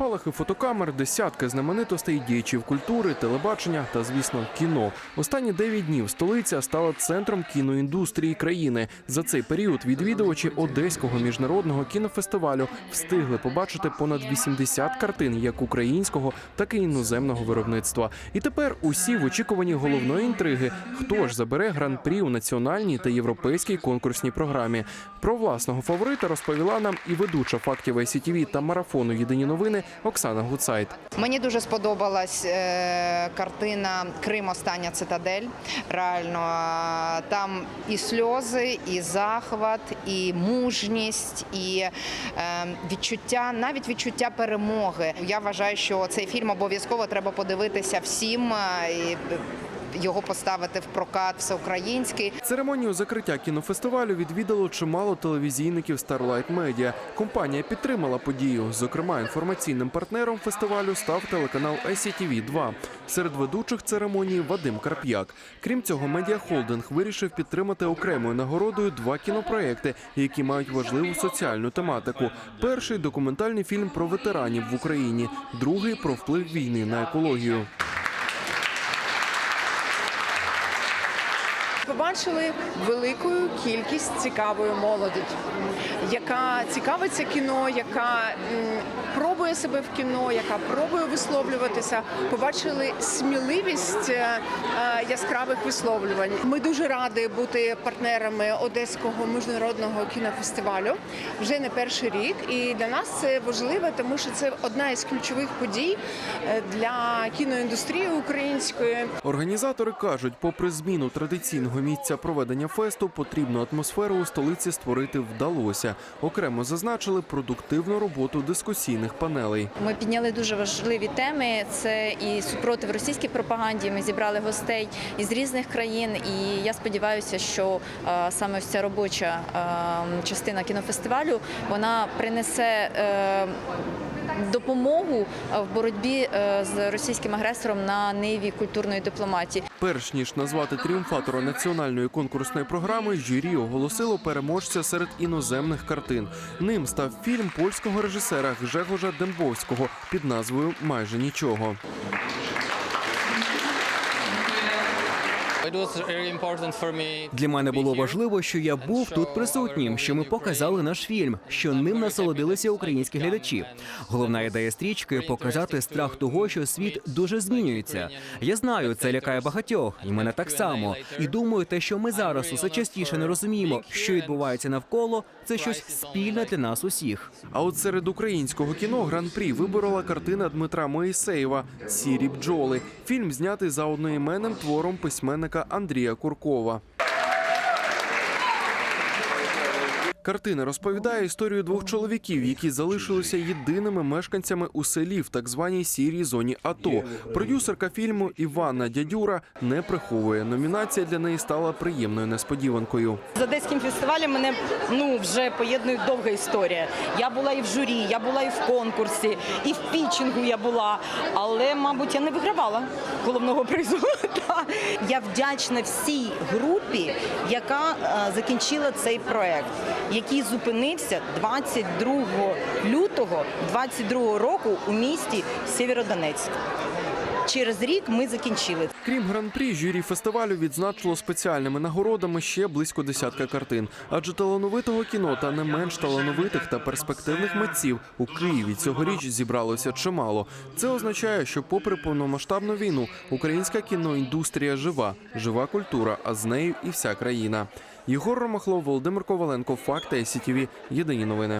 Спалахи фотокамер, десятки знаменитостей, діячів культури, телебачення та, звісно, кіно. Останні 9 днів столиця стала центром кіноіндустрії країни. За цей період відвідувачі Одеського міжнародного кінофестивалю встигли побачити понад 80 картин як українського, так і іноземного виробництва. І тепер усі в очікуванні головної інтриги: хто ж забере гран-прі у національній та європейській конкурсній програмі. Про власного фаворита розповіла нам і ведуча фактів ICTV та марафону Єдині новини Оксана Гуцайт. Мені дуже сподобалась е, картина Крим Остання цитадель. Реально е, там і сльози, і захват, і мужність, і е, відчуття, навіть відчуття перемоги. Я вважаю, що цей фільм обов'язково треба подивитися всім. І, його поставити в прокат всеукраїнський. Церемонію закриття кінофестивалю відвідало чимало телевізійників Starlight Media. Компанія підтримала подію. Зокрема, інформаційним партнером фестивалю став телеканал ICTV 2 Серед ведучих церемонії Вадим Карп'як. Крім цього, медіахолдинг вирішив підтримати окремою нагородою два кінопроекти, які мають важливу соціальну тематику. Перший документальний фільм про ветеранів в Україні, другий про вплив війни на екологію. Побачили велику кількість цікавої молоді, яка цікавиться кіно, яка пробує себе в кіно, яка пробує висловлюватися. Побачили сміливість е, е, яскравих висловлювань. Ми дуже раді бути партнерами Одеського міжнародного кінофестивалю вже не перший рік. І для нас це важливо, тому що це одна із ключових подій е, для кіноіндустрії української. Організатори кажуть, попри зміну традиційного місця проведення фесту, потрібну атмосферу у столиці створити вдалося. Окремо зазначили продуктивну роботу дискусійних панелей. Ми підняли дуже важливі теми. Це і супротив російській пропаганді. Ми зібрали гостей із різних країн. І я сподіваюся, що е, саме ця робоча е, частина кінофестивалю вона принесе. Допомогу е, в боротьбі е, з російським агресором на ниві культурної дипломатії. Перш ніж назвати тріумфатора національної конкурсної програми, журі оголосило переможця серед іноземних картин. Ним став фільм польського режисера Гжегожа Дембовського під назвою Майже нічого. Для мене було важливо, що я був тут присутнім, що ми показали наш фільм, що ним насолодилися українські глядачі. Головна ідея стрічки показати страх того, що світ дуже змінюється. Я знаю, це лякає багатьох, і мене так само. І думаю, те, що ми зараз усе частіше не розуміємо, що відбувається навколо, це щось спільне для нас усіх. А от серед українського кіно гран-прі виборола картина Дмитра Моїсеєва Сірі бджоли. Фільм знятий за одноіменним твором письменника Андрія Куркова. Картина розповідає історію двох чоловіків, які залишилися єдиними мешканцями у селі в так званій сірій зоні АТО. Продюсерка фільму Івана Дядюра не приховує. Номінація для неї стала приємною несподіванкою. З одеським фестивалем мене ну вже поєднує довга історія. Я була і в журі, я була і в конкурсі, і в пітчингу я була. Але, мабуть, я не вигравала головного призу. Я вдячна всій групі, яка е, закінчила цей проект, який зупинився 22 лютого 22 року у місті Сєвєродонецьк. Через рік ми закінчили. Крім гран-прі, журі фестивалю відзначило спеціальними нагородами ще близько десятка картин. Адже талановитого кіно та не менш талановитих та перспективних митців у Києві цьогоріч зібралося чимало. Це означає, що, попри повномасштабну війну, українська кіноіндустрія жива, жива культура, а з нею і вся країна. Єгор Ромахлов, Володимир Коваленко, Факти СІТІВІ. Єдині новини.